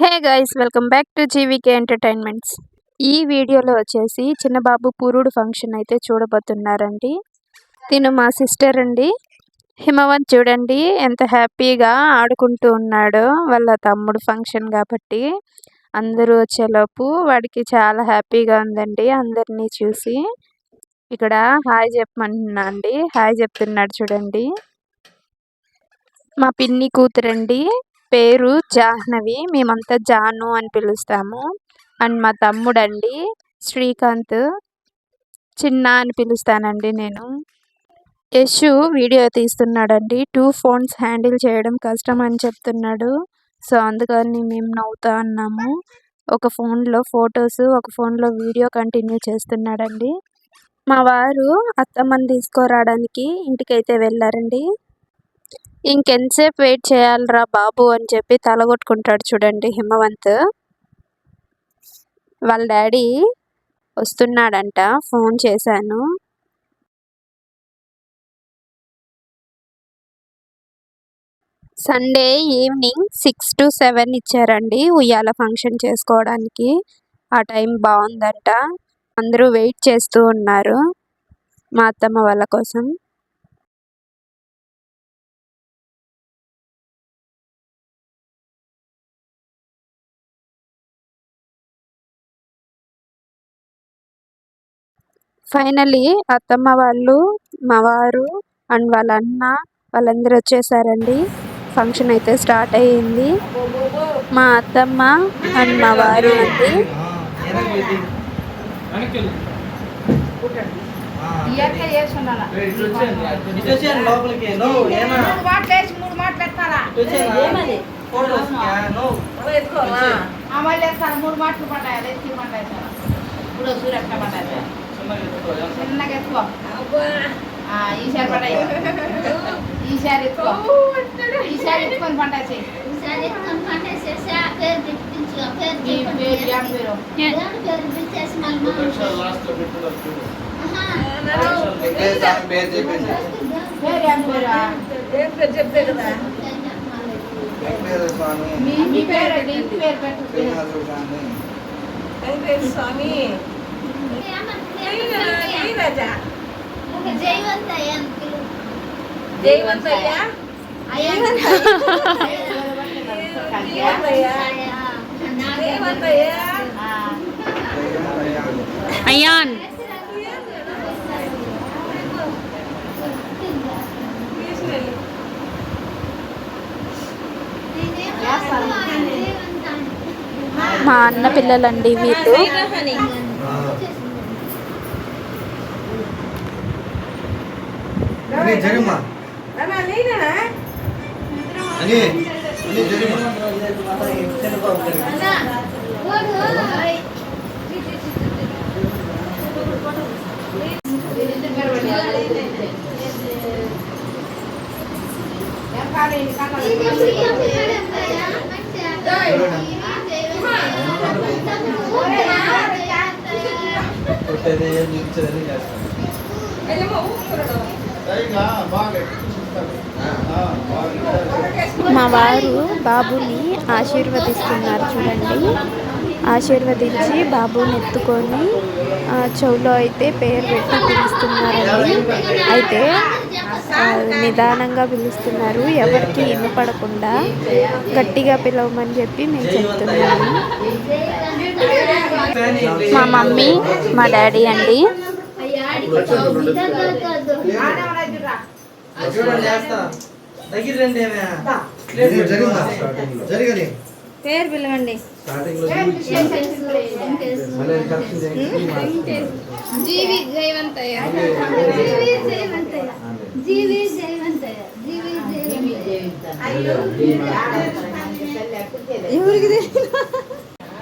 Hey guys welcome back to GVK entertainments. ఈ వీడియోలో వచ్చేసి చిన్నబాబు పూరుడు ఫంక్షన్ అయితే చూడబోతున్నారండి. తిను మా సిస్టర్ అండి. హిమవంత్ చూడండి ఎంత హ్యాపీగా ఆడుకుంటూ ఉన్నాడో వాళ్ళ తమ్ముడు ఫంక్షన్ కాబట్టి. అందరూ వచ్చేలోపు వాడికి చాలా హ్యాపీగా ఉందండి అందరినీ చూసి. ఇక్కడ హాయ్ చెప్పమంటున్నా అండి హాయ్ చెప్తున్నాడు చూడండి. మా పిన్ని కూతురండి. పేరు జాహ్నవి మేమంతా జాను అని పిలుస్తాము. అండ్ మా తమ్ముడండి శ్రీకాంత్ చిన్న అని పిలుస్తానండి నేను. యశు వీడియో తీస్తున్నాడండి. టూ ఫోన్స్ హ్యాండిల్ చేయడం కష్టం అని చెప్తున్నాడు. సో అందుకని మేము నవ్వుతా ఉన్నాము. ఒక ఫోన్లో ఫొటోస్ ఒక ఫోన్లో వీడియో కంటిన్యూ చేస్తున్నాడండి. మా వారు అత్తమ్మని తీసుకురావడానికి ఇంటికైతే వెళ్ళారండి. ఇంకెంతసేపు వెయిట్ చేయాలిరా బాబు అని చెప్పి తలగొట్టుకుంటాడు చూడండి హిమవంత్. వాళ్ళ డాడీ వస్తున్నాడంట ఫోన్ చేశాను. Sunday evening six to seven ఇచ్చారండి ఉయ్యాల ఫంక్షన్ చేసుకోవడానికి. ఆ టైం బాగుందంట. అందరూ వెయిట్ చేస్తూ ఉన్నారు మా అత్తమ్మ వాళ్ళ కోసం. ఫైనలీ అత్తమ్మ వాళ్ళు మావారు అండ్ వాళ్ళ అన్న వాళ్ళందరూ వచ్చేసారండి. ఫంక్షన్ అయితే స్టార్ట్ అయ్యింది. మా అత్తమ్మ అండ్ మా వారు అండి. మూడు మాటలు వేసి పడ్డాయి ఇప్పుడు సూర్యక్క పడ్డాయి చిన్నగా ఎత్తుకో. ఆ, ఈసారి ఎత్తుకో. ఎత్తుకొని మీ పేరు. ఇంటి పేరు పెట్టు. స్వామి ఏమంటే ఒక జయవంతయ్య అని పిలువు. జయవంతయ్య అయ్యా. జయవంతయ్య అయాన్. మా అన్న పిల్లలండి వీళ్ళు. అని జరిమా అని అని జరిమా కొట్టేది ఏం నిలిచేదని చేస్తాను మా వారు బాబుని ఆశీర్వదిస్తున్నారు చూడండి. ఆశీర్వదించి బాబుని ఎత్తుకొని చెవులో అయితే పేరు పెట్టి పిలుస్తున్నారండి. అయితే నిదానంగా పిలుస్తున్నారు. ఎవరికి వినపడకుండా గట్టిగా పిలవమని చెప్పి మేము చెప్తున్నాము. మా మమ్మీ మా డాడీ అండి. పేరు పిలవండి. స్టార్టింగ్లో మళ్ళీ కరెక్షన్ చేయండి. జీవి జయవంతయ్య. జీవి జయవంతయ్య. జీవి జయవంతయ్య. జీవి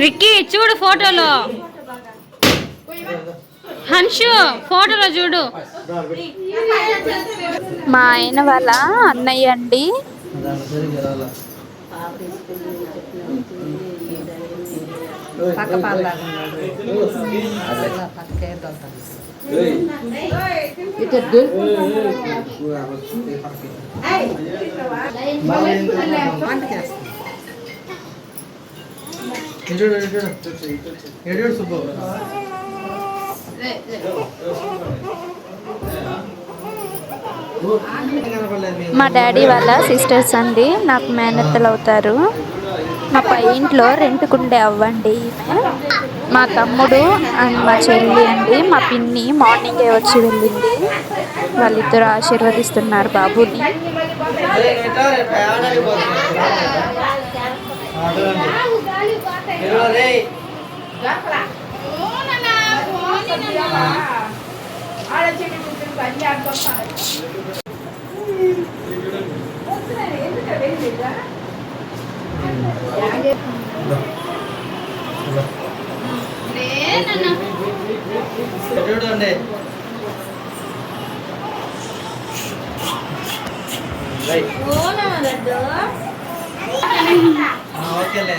విక్కీ చూడు ఫోటోలో. హన్షు ఫోటోలో చూడు. మా ఆయన వాళ్ళ అన్నయ్య అండి. రాలా. పక్క మా డాడీ వాళ్ళ సిస్టర్స్ అండి నాకు మేనత్తలు అవుతారు. మా పై ఇంట్లో రెంట్కుండే అవ్వండి. ఈమె మా తమ్ముడు అండ్ మా చెల్లి అండి మా పిన్ని మార్నింగే వచ్చి వెళ్ళింది. వాళ్ళిద్దరు ఆశీర్వదిస్తున్నారు బాబుని. అరే, చూడండి. ఓకేలే.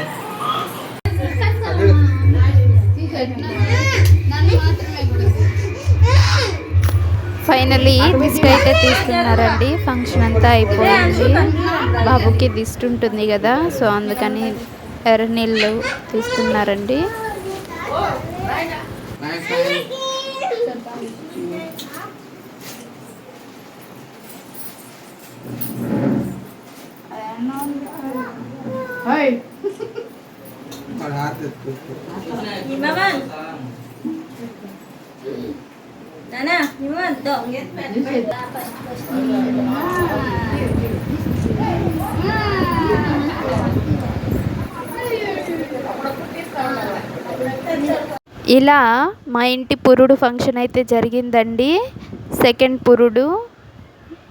ఫైనలీ దిష్టి అయితే తీస్తున్నారండి ఫంక్షన్ అంతా అయిపోయింది. బాబుకి దిష్టి ఉంటుంది కదా సో అందుకని ఎర్ర నీళ్ళు తీస్తున్నారండి Nice face. Hey. Paghahatid ko. Imaman. Nana, imaman. Dong, get pet. Dapat. ఇలా మా ఇంటి పురుడు ఫంక్షన్ అయితే జరిగిందండి. సెకండ్ పురుడు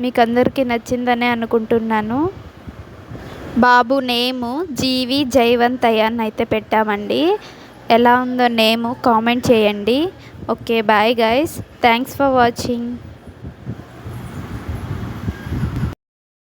మీకు అందరికీ నచ్చిందనే అనుకుంటున్నాను. బాబు నేము జీవి జైవంత్ అయ్యాన్ని అయితే పెట్టామండి. ఎలా ఉందో నేము కామెంట్ చేయండి. Okay bye guys thanks for watching